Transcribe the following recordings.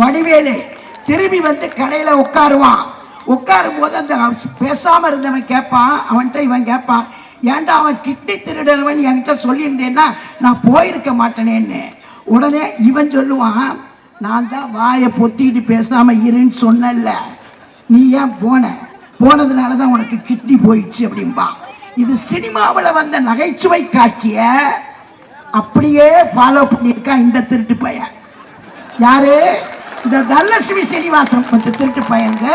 வடிவேலு திரும்பி வந்து கடையில் உட்காருவான். உட்காரும் போது அந்த பேசாமல் இருந்தவன் கேட்பான். அவன்கிட்ட இவன் கேட்பான் ஏன்டா அவன் கிட்டி திருடுறவன் என்கிட்ட சொல்லியிருந்தேன்னா நான் போயிருக்க மாட்டேனேன்னு. உடனே இவன் சொல்லுவான் நான் தான் வாயை பொத்திக்கிட்டு பேசாமல் இருன்னு சொன்னேன்ல. நீ ஏன் போன? போனதுனால தான் உனக்கு கிட்னி போயிடுச்சு அப்படின்பா இது சினிமாவில் வந்த நகைச்சுவை காட்சியை அப்படியே ஃபாலோ பண்ணியிருக்கான் இந்த திருட்டு பையன். யாரு? இந்த தனலட்சுமி சீனிவாசன் கொஞ்சம் திருட்டு பையங்க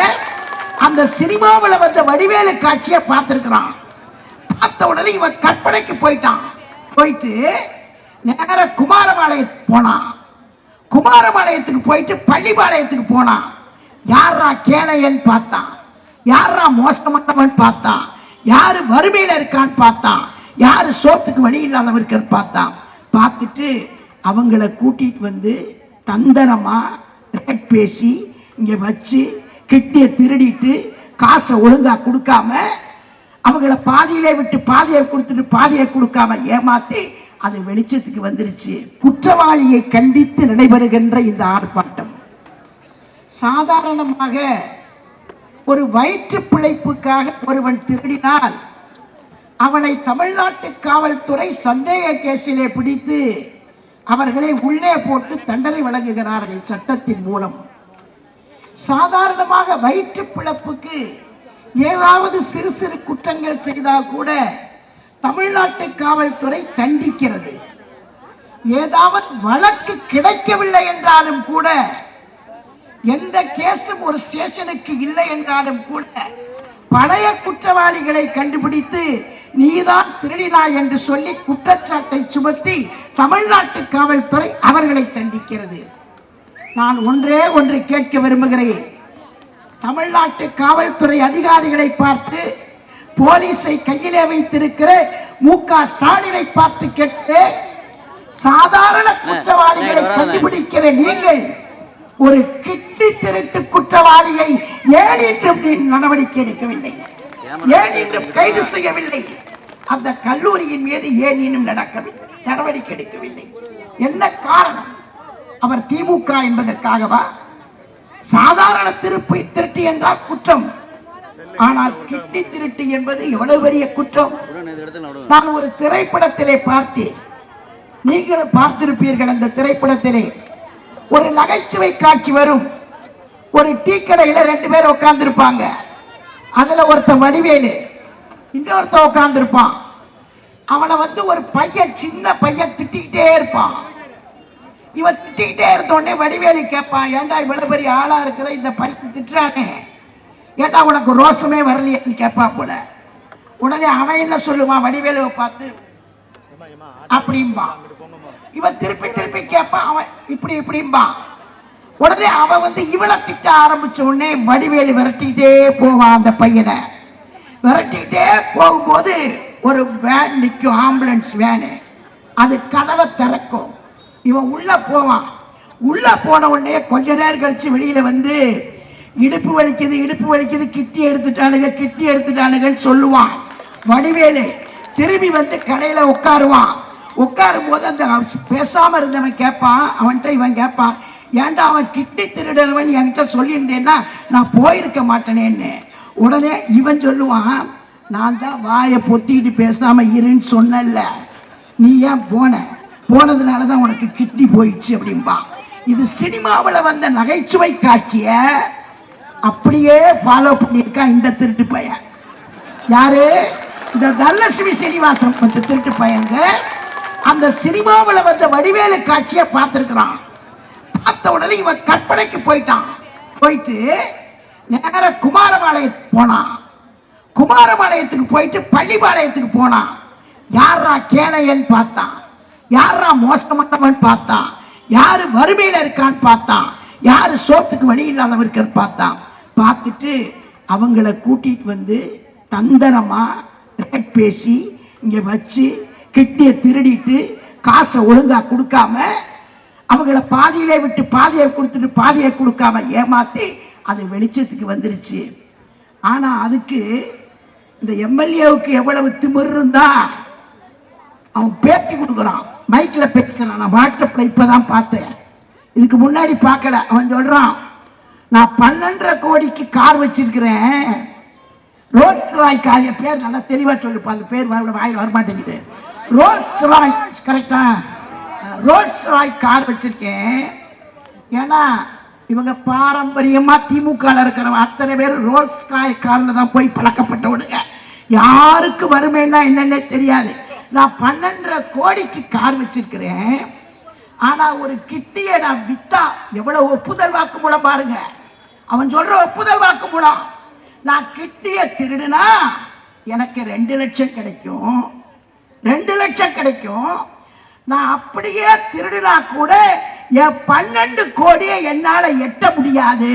அந்த சினிமாவில் வந்த வடிவேலு காட்சியை பார்த்துருக்குறான். பார்த்த உடனே இவன் கற்பனைக்கு போயிட்டான். போயிட்டு நேர குமாரபாளையத்துக்கு போனான். குமாரபாளையத்துக்கு போயிட்டு பள்ளிபாளையத்துக்கு போனான். யாரா கேளையன் பார்த்தான். யாரா மோசமானவன் பார்த்தான். யார் வறுமையில் இருக்கான்னு பார்த்தான். யார் சோத்துக்கு வழி இல்லாதவர்கள் பார்த்தான். பார்த்துட்டு அவங்கள கூட்டிகிட்டு வந்து தந்தரமாக பேசி இங்க வச்சு கிட்னியை திருடிட்டு காசை ஒழுங்கா கொடுக்காம அவங்கள பாதியிலே விட்டு பாதியை கொடுத்துட்டு பாதியை கொடுக்காம ஏமாத்தி அது வெளிச்சத்துக்கு வந்துருச்சு. குற்றவாளியை கண்டித்து நடைபெறுகின்ற இந்த ஆர்ப்பாட்டம். சாதாரணமாக ஒரு வயிற்று பிழைப்புக்காக ஒருவன் திருடினால் அவனை தமிழ்நாட்டு காவல்துறை சந்தேக கேஸிலே பிடித்து அவர்களை உள்ளே போட்டு தண்டனை வழங்குகிறார்கள் சட்டத்தின் மூலம். சாதாரணமாக வயிற்று பிழப்புக்கு ஏதாவது சிறு சிறு குற்றங்கள் செய்தால் கூட தமிழ்நாட்டு காவல்துறை தண்டிக்கிறது. ஏதாவது வழக்கு கிடைக்கவில்லை என்றாலும் கூட எந்த கேஸும் ஒரு ஸ்டேஷனுக்கு இல்லை என்றாலும் கூட பழைய குற்றவாளிகளை கண்டுபிடித்து நீதான் திருடினாய் என்று சொல்லி குற்றச்சாட்டை சுமத்தி தமிழ்நாட்டு காவல்துறை அவர்களை தண்டிக்கிறது. நான் ஒன்றே ஒன்று கேட்க விரும்புகிறேன். தமிழ்நாட்டு காவல்துறை அதிகாரிகளை பார்த்து போலீஸை கையிலே வைத்திருக்கிற மு க ஸ்டாலினை பார்த்து கேட்கிறேன் சாதாரண குற்றவாளிகளை கண்டுபிடிக்கிற நீங்கள் ஒரு கிட்டி திருட்டு குற்றவாளியை ஏன் இன்றும் நீ நடவடிக்கை எடுக்கவில்லை? ஏன் இன்னும் கைது செய்யவில்லை? அந்த கல்லூரியின் மீது ஏன் இன்னும் நடக்கவில்லை? நடவடிக்கை எடுக்கவில்லை. என்ன காரணம்? அவர் திமுக என்பதற்காகவா? சாதாரண திருப்பு திருட்டு என்றால் குற்றம். ஆனால் கிட்டி திருட்டு என்பது எவ்வளவு பெரிய குற்றம்? நான் ஒரு திரைப்படத்திலே பார்த்தேன். நீங்களும் பார்த்திருப்பீர்கள் அந்த திரைப்படத்திலே. ஒரு நகைச்சுவை காட்சி வரும். ஒரு டீ கடையில ரெண்டு பேர் உட்கார்ந்துருப்பாங்க. அதுல ஒருத்தன் வடிவேலு. இன்னொருத்தன் உட்காந்துருப்பான் அவனை வந்து ஒரு பையன் சின்ன பையன் திட்டிக்கிட்டே இருப்பான். இவன் திட்டிக்கிட்டே இருந்தோடனே வடிவேலி கேட்பான் ஏன்டா இவ்வளவு பெரிய ஆளா இருக்கிற? இந்த பையன் திட்டுறானே. ஏண்டா உனக்கு ரோசமே வரலையேன்னு கேட்பா போல. உடனே அவன் என்ன சொல்லுவான்? வடிவேலுவை பார்த்து அப்படிம்பா இவன் திருப்பி திருப்பி கேட்பான் அவன் இப்படி இப்படிம்பா உடனே அவன் வந்து இவளை திட்ட ஆரம்பிச்ச உடனே வடிவேலு விரட்டிக்கிட்டே போவான் அந்த பையனை. விரட்டிக்கிட்டே போகும்போது ஒரு வேன் நிற்கும் ஆம்புலன்ஸ் வேனு அது கதவை திறக்கும். இவன் உள்ளே போவான். உள்ளே போன உடனே கொஞ்ச நேரம் கழித்து வெளியில் வந்து இடுப்பு வலிக்குது இடுப்பு வலிக்குது கிட்டி எடுத்துட்டானுங்க கிட்டி எடுத்துட்டானுங்கன்னு சொல்லுவான். வடிவேலு திரும்பி வந்து கடையில் உட்காருவான். உட்காரும் போது அந்த பேசாமல் இருந்தவன் கேட்பான் அவன்கிட்ட இவன் கேட்பான் ஏன்டா அவன் கிட்டி திருடுறவன்? என்கிட்ட சொல்லியிருந்தேன்னா நான் போயிருக்க மாட்டேனேன்னு. உடனே இவன் சொல்லுவான் நான் தான் வாயை பொத்திக்கிட்டு பேசாமல் இருன்னு சொன்னேன்ல. நீ ஏன் போன? போனதுனால தான் உனக்கு கிட்னி போயிடுச்சு அப்படின்பா இது சினிமாவில் வந்த நகைச்சுவை காட்சியை அப்படியே ஃபாலோ பண்ணியிருக்கான் இந்த திருட்டு பையன். யாரு? இந்த தனலட்சுமி சீனிவாசன் வந்து திருட்டு பையங்க அந்த சினிமாவில் வந்த வடிவேலு காட்சியை பார்த்துருக்குறான். பார்த்த உடனே இவன் கற்பனைக்கு போயிட்டான். போயிட்டு நேர குமாரபாளையத்துக்கு போனான். குமாரபாளையத்துக்கு போயிட்டு பள்ளிபாளையத்துக்கு போனான். யாரா கேளையன் பார்த்தான். யாரா மோசமானவன் பார்த்தான். யாரு வறுமையில் இருக்கான்னு பார்த்தான். யாரு சோத்துக்கு வழி இல்லாதவர்கள் பார்த்தான். பார்த்துட்டு அவங்கள கூட்டிட்டு வந்து தந்தரமாக ரேட் பேசி இங்கே வச்சு கிட்டிய திருடிட்டு காசை ஒழுங்காக கொடுக்காம அவங்கள பாதியிலே விட்டு பாதியை கொடுத்துட்டு பாதியை கொடுக்காம ஏமாற்றி அது வெளிச்சத்துக்கு வந்துருச்சு. ஆனால் அதுக்கு இந்த எம்எல்ஏவுக்கு எவ்வளவு திமிர் இருந்தா அவன் பேட்டி கொடுக்குறான். மைக்கில் பேசுகிறான் நான் வாட்ஸ்அப்பில் இப்போ தான் பார்த்தேன். இதுக்கு முன்னாடி பார்க்கல. அவன் சொல்கிறான் நான் பன்னெண்டரை கோடிக்கு கார் வச்சிருக்கிறேன். Rolle's Rai car. என் பேர் நல்லா தெளிவாக சொல்லுப்பா. அந்த பேர் வர- வாயில் வரமாட்டேங்குது. ரோல்ஸ் ராய் கரெக்டா ரோல்ஸ் ராய் கார் வச்சிருக்கேன். ஏன்னா இவங்க பாரம்பரியமா திமுக இருக்கிற அத்தனை பேர் ரோல்ஸ் காய் காலில் தான் போய் பழக்கப்பட்டவனுங்க. யாருக்கு வருமேன்னா என்னன்னே தெரியாது. நான் பன்னெண்டரை கோடிக்கு கார் வச்சிருக்கிறேன். ஆனா ஒரு கிட்டியை நான் வித்தா எவ்வளவு ஒப்புதல் வாக்கு மூலம் பாருங்க. அவன் சொல்ற ஒப்புதல் வாக்கு மூலம் நான் கிட்டிய திருடுனா எனக்கு ரெண்டு லட்சம் கிடைக்கும். ரெண்டு லட்சம் கிடைக்கும். நான் அப்படியே திருடினா கூட என் பன்னெண்டு கோடியை என்னால் எட்ட முடியாது.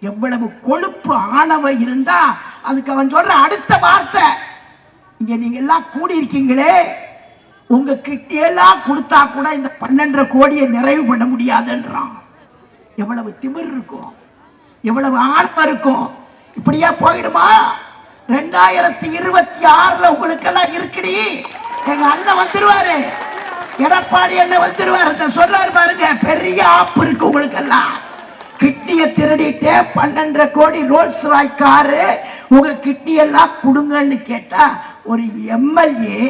எவ்வளவு கொழுப்பு ஆணவம் இருந்தா அதுக்கு அவன் சொல்ற அடுத்த வார்த்தை. இங்க நீங்க எல்லாம் கூடி இருக்கீங்களே உங்க எல்லாம் கொடுத்தா கூட இந்த பன்னெண்டரை கோடியை நிறைவு பண்ண முடியாதுன்றான். எவ்வளவு திமிர் இருக்கும். எவ்வளவு ஆழ்ம இருக்கும். இப்படியே போயிடுமா? ரெண்டாயிரத்தி இருபத்தி ஆறுல உங்களுக்கெல்லாம் இருக்குடி. எங்க அண்ணன் வந்துருவாரு. எடப்பாடி என்ன வந்துருவாரு சொல்றாரு பாருங்க பெரிய ஆப்பு இருக்கு உங்களுக்கெல்லாம். கிட்னிய திருடிட்டு பன்னெண்டரை கோடி ரோல்ஸ் ராய் காரு உங்க கிட்னி எல்லாம் கொடுங்கன்னு கேட்டா ஒரு எம்எல்ஏ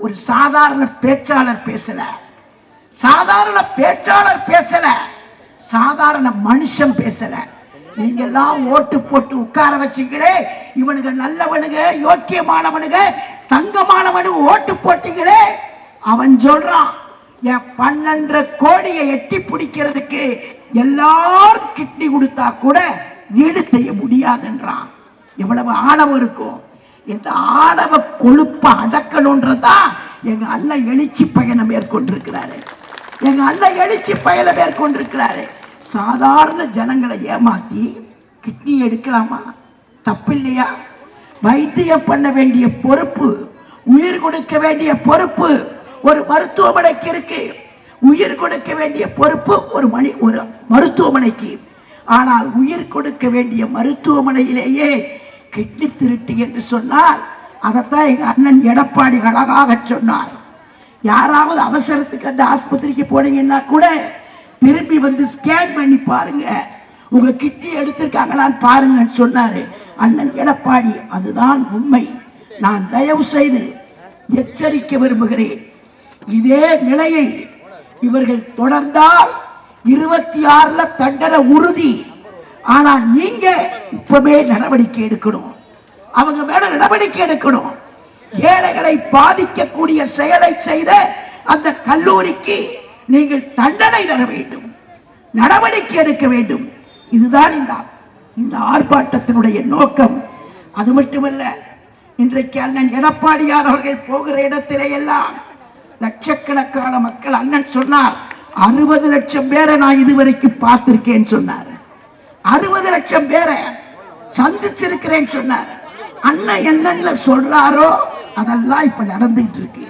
ஒரு சாதாரண பேச்சாளர் பேசல. சாதாரண பேச்சாளர் பேசல. சாதாரண மனுஷன் பேசல. நீங்க எல்லாம் ஓட்டு போட்டு உட்கார வச்சீங்களே இவனுங்க நல்லவனுங்க யோக்கியமானவனுங்க தங்கமானவனுங்க ஓட்டு போட்டீங்களே. அவன் சொல்றான் என் பன்னெண்டு கோடியை எட்டி பிடிக்கிறதுக்கு எல்லாரும் கிட்னி கொடுத்தா கூட ஈடு செய்ய முடியாதுன்றான். எவ்வளவு ஆணவம் இருக்கும் இந்த ஆணவ கொழுப்பை அடக்கணுன்றதா எங்க அண்ணன் எழுச்சி பயணம் மேற்கொண்டிருக்கிறாரு. எங்க அண்ணன் எழுச்சி பயணம் மேற்கொண்டிருக்கிறாரு. சாதாரண ஜனங்களை ஏமாத்தி கிட்னி எடுக்கலாமா? தப்பில்லையா? வைத்தியம் பண்ண வேண்டிய பொறுப்பு உயிர் கொடுக்க வேண்டிய பொறுப்பு ஒரு மருத்துவமனைக்கு இருக்கு. உயிர் கொடுக்க வேண்டிய பொறுப்பு ஒரு மணி ஒரு மருத்துவமனைக்கு. ஆனால் உயிர் கொடுக்க வேண்டிய மருத்துவமனையிலேயே கிட்னி திருட்டு என்று சொன்னால் அதைத்தான் எங்கள் அண்ணன் எடப்பாடி அழகாக சொன்னார். யாராவது அவசரத்துக்கு அந்த ஆஸ்பத்திரிக்கு போனீங்கன்னா கூட திரும்பி வந்து ஸ்கேன் பண்ணி பாருங்க. உங்க கிட்னி எடுத்திருக்காங்களான்னு பாருங்கன்னு சொன்னாரு. அண்ணன் எடப்பாடி அதுதான் உண்மை. நான் தயவு செய்து எச்சரிக்க விரும்புகிறேன். இதே நிலையை இவர்கள் தொடர்ந்தால் இருபத்தி ஆறுல தண்டனை உறுதி. ஆனா நீங்க இப்பவே நடவடிக்கை எடுக்கணும். அவங்க மேல நடவடிக்கை எடுக்கணும். ஏழைகளை பாதிக்கக்கூடிய செயலை செய்த அந்த கல்லூரிக்கு நீங்கள் தண்டனை தர வேண்டும். நடவடிக்கை எடுக்க வேண்டும். இதுதான் இந்த இந்த ஆர்ப்பாட்டத்தினுடைய நோக்கம். அது மட்டுமல்ல இன்றைக்கு அண்ணன் எடப்பாடியார் அவர்கள் போகிற இடத்திலே எல்லாம் லட்சக்கணக்கான மக்கள் அண்ணன் சொன்னார் அறுபது லட்சம் பேரை நான் இதுவரைக்கும் பார்த்திருக்கேன்னு சொன்னார். அறுபது லட்சம் பேரை சந்திச்சிருக்கிறேன்னு சொன்னார். அண்ணன் என்னென்ன சொல்றாரோ அதெல்லாம் இப்ப நடந்துட்டு இருக்கு.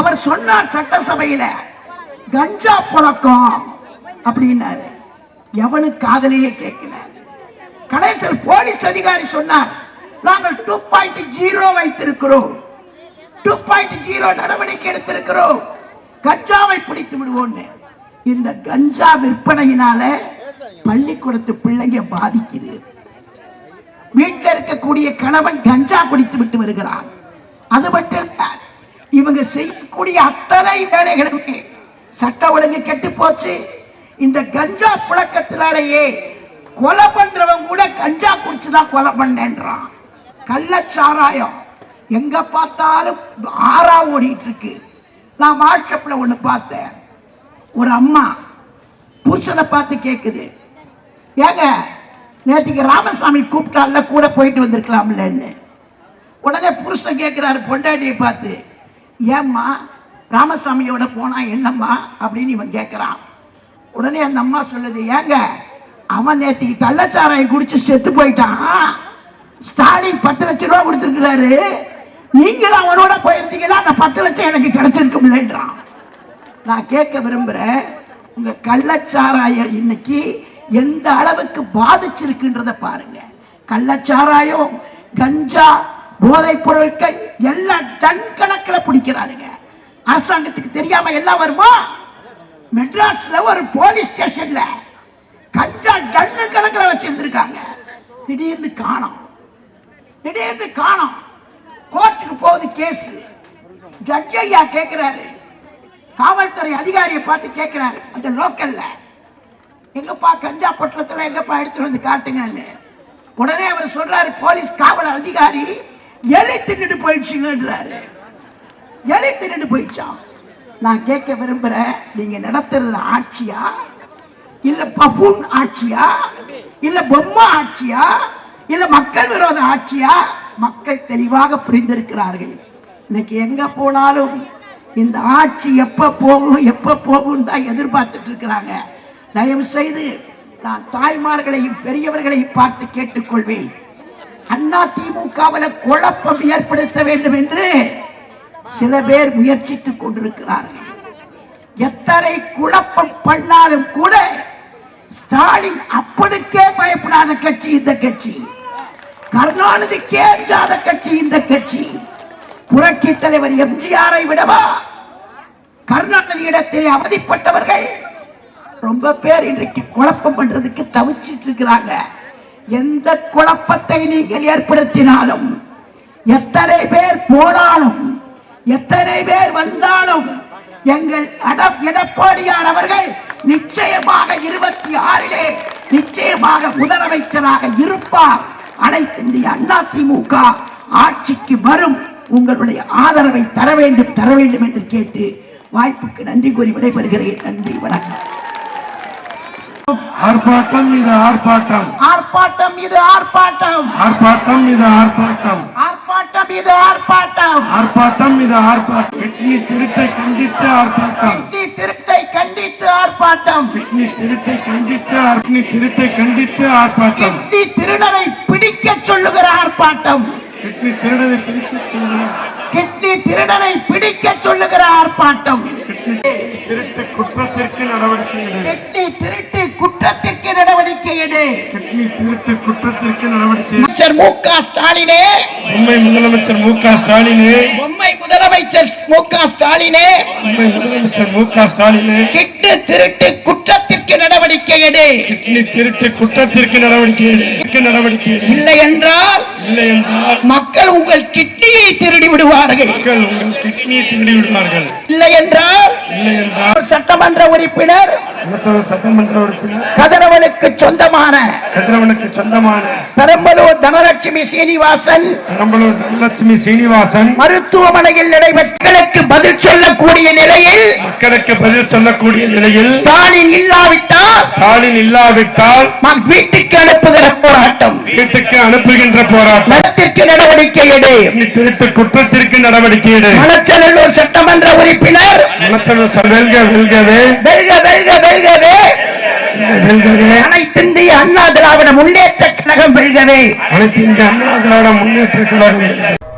அவர் சொன்னார் சட்டசபையில கஞ்சா புழக்கம் அப்படின்னாரு. எவனுக்கு காதலையே கேட்கல. கடைசியில் போலீஸ் அதிகாரி சொன்னார் நாங்கள் டூ பாயிண்ட் ஜீரோ வைத்திருக்கிறோம். டூ பாயிண்ட் ஜீரோ நடவடிக்கை எடுத்திருக்கிறோம். கஞ்சாவை பிடித்து விடுவோம்னு. இந்த கஞ்சா விற்பனையினால பள்ளிக்கூடத்து பிள்ளைங்க பாதிக்குது. வீட்டில் இருக்கக்கூடிய கணவன் கஞ்சா குடித்து விட்டு வருகிறான். அது மட்டும் இவங்க செய்யக்கூடிய அத்தனை வேலைகளுமே சட்ட ஒழுங்கு கெட்டு போச்சு. இந்த கஞ்சா புழக்கத்தினாலேயே கொலை பண்றவன் கூட கஞ்சா குடிச்சுதான் கொலை பண்ணேன்றான். கள்ளச்சாராயம். எங்க பார்த்தாலும் ஆறா ஓடிட்டு இருக்கு நான் வாட்ஸ்அப்ல ஒண்ணு பார்த்தேன். ஒரு அம்மா புருஷனை பார்த்து கேக்குது. ஏங்க நேற்றுக்கு ராமசாமி கூப்பிட்டால கூட போயிட்டு வந்திருக்கலாம்லன்னு. உடனே புருஷன் கேட்குறாரு பொண்டாட்டியை பார்த்து ஏம்மா ராமசாமியோட போனா என்னம்மா? அப்படின்னு இவன் கேட்குறான் உடனே அந்த அம்மா சொல்லுது ஏங்க அவன் நேற்றுக்கு கள்ளச்சாராயம் குடிச்சு செத்து போயிட்டான். ஸ்டாலின் பத்து லட்ச ரூபா கொடுத்துருக்கிறாரு. நீங்கள் அவனோட போயிருந்தீங்கன்னா அந்த பத்து லட்சம் எனக்கு கிடைச்சிருக்கும்லன்றான் நான் கேட்க விரும்புகிறேன் உங்கள் கள்ளச்சாராயம் இன்னைக்கு எந்த அளவுக்கு பாதிச்சிருக்குன்றத பாருங்க. கள்ளச்சாராயம் கஞ்சா போதைப் பொருட்கள் எல்லாம் டன் கணக்கில் பிடிக்கிறானுங்க. அரசாங்கத்துக்கு தெரியாம எல்லாம் வருமா? மெட்ராஸ்ல ஒரு போலீஸ் ஸ்டேஷன்ல கஞ்சா டன்னு கணக்கில் வச்சிருந்துருக்காங்க. திடீர்னு காணும். திடீர்னு காணும். கோர்ட்டுக்கு போகுது கேஸ். ஜட்ஜ் ஐயா கேட்கிறாரு காவல்துறை அதிகாரியை பார்த்து கேட்கிறாரு அந்த லோக்கல்ல. எங்கப்பா கஞ்சா பட்டணத்தில் எங்கப்பா எடுத்துட்டு வந்து காட்டுங்கன்னு. உடனே அவர் சொல்றாரு போலீஸ் காவல் அதிகாரி எலி தின்னுட்டு போயிடுச்சுங்கன்றாரு. எலி தின்னுட்டு போயிடுச்சான் நான் கேட்க விரும்புகிறேன் நீங்க நடத்துறது ஆட்சியா? இல்ல பஃபூன் ஆட்சியா? இல்ல பொம்மை ஆட்சியா? இல்ல மக்கள் விரோத ஆட்சியா? மக்கள் தெளிவாக புரிந்திருக்கிறார்கள். இன்னைக்கு எங்க போனாலும் இந்த ஆட்சி எப்ப போகும் எப்ப போகும் தான் எதிர்பார்த்துட்டு இருக்கிறாங்க. தயவு செய்து நான் தாய்மார்களையும் பெரியவர்களையும் பார்த்து கேட்டுக்கொள்வேன். அண்ணா திமுகவில் குழப்பம் ஏற்படுத்த வேண்டும் என்று சில பேர் முயற்சித்துக் கொண்டிருக்கிறார்கள். எத்தனை குழப்பம் பண்ணாலும் கூட ஸ்டாலின் அப்பனுக்கே பயப்படாத கட்சி இந்த கட்சி. கருணாநிதி அஞ்சாத கட்சி இந்த கட்சி. புரட்சி தலைவர் எம்ஜிஆரை விடவா? கருணாநிதி இடத்திலே அவதிப்பட்டவர்கள் ரொம்ப பேர் இன்றைக்கு குழப்பம் பண்றதுக்கு தவிச்சிட்டு இருக்கிறாங்க. எந்த குழப்பத்தை நீங்கள் ஏற்படுத்தினாலும் எத்தனை பேர் போனாலும் எத்தனை பேர் வந்தாலும் எங்கள் அட- எடப்பாடியார் அவர்கள் நிச்சயமாக இருபத்தி ஆறிலே நிச்சயமாக முதலமைச்சராக இருப்பார். அனைத்து இந்திய அண்ணா திமுக ஆட்சிக்கு வரும். உங்களுடைய ஆதரவை தர வேண்டும் தர வேண்டும் என்று கேட்டு வாய்ப்புக்கு நன்றி கூறி விடைபெறுகிறேன். நன்றி வணக்கம். ஆர்ப்பாட்டம் இது ஆர்ப்பாட்டம். ஆர்ப்பாட்டம் இது ஆர்ப்பாட்டம். ஆர்ப்பாட்டம் இது ஆர்ப்பாட்டம். ஆர்ப்பாட்டம் இது ஆர்ப்பாட்டம். ஆர்ப்பாட்டம் இது ஆர்ப்பாட்டம். திருட்டை கண்டித்து ஆர்ப்பாட்டம். ஆர்ப்பாட்டம். கிட்னி திருட்டை கண்டித்து கிட்னி திருட்டை கண்டித்து ஆர்ப்பாட்டம். கிட்னி திருடரை பிடிக்க சொல்லுகிற ஆர்ப்பாட்டம். கிட்னி திருடனை பிரித்து சொல்கிறார் கிட்னி திருடனை பிடிக்க சொல்லுகிற ஆர்ப்பாட்டம். திருட்டு குற்றத்திற்கு நடவடிக்கை எடு. கிட்னி திருட்டு குற்றத்திற்கு நடவடிக்கை எடு. கிட்னி திருட்டு குற்றத்திற்கு நடவடிக்கை. அமைச்சர் மு க ஸ்டாலினே. உண்மை முதலமைச்சர் மு க ஸ்டாலினே. முதலமைச்சர் மு க ஸ்டாலினே முதலமைச்சர் மு க ஸ்டாலினே கிட்டு திருட்டு குற்றத்திற்கு நடவடிக்கை எடு. கிட்னி திருட்டு குற்றத்திற்கு நடவடிக்கை எடு. நடவடிக்கை இல்லை என்றால் இல்லை என்றால் மக்கள் உங்கள் திருடி விடுவார்கள். மக்கள் உங்கள் கிட்னியை திருடி விடுவார்கள். இல்லை என்றால் இல்லை என்றால் ஒரு சட்டமன்ற உறுப்பினர் சட்டமன்ற உறுப்பினர் கதிரவனுக்கு சொந்தமான கதிரவனுக்கு சொந்தமான பெரம்பலூர் தனலட்சுமி சீனிவாசன் பெரம்பலூர் தனலட்சுமி சீனிவாசன் மருத்துவமனையில் நடைபெற்றங்களுக்கு பதில் சொல்லக்கூடிய நிலையில் மக்களுக்கு பதில் சொல்லக்கூடிய நிலையில் ஸ்டாலின் இல்லாவிட்டால் ஸ்டாலின் இல்லாவிட்டால் வீட்டுக்கு அனுப்புகிற போராட்டம். வீட்டுக்கு அனுப்புகின்ற போராட்டம். நடவடிக்கை எடு. திருட்டு குற்றத்திற்கு நடவடிக்கை எடு. சட்டமன்ற உறுப்பினர். மனத்தல் வெல்க வெல்கவே. வெல்க வெல்க வெல்கவே. அனைத்திந்திய அண்ணா திராவிட முன்னேற்ற கழகம் வெல்கவே. அனைத்து இந்த அண்ணா திராவிட முன்னேற்ற கழகம்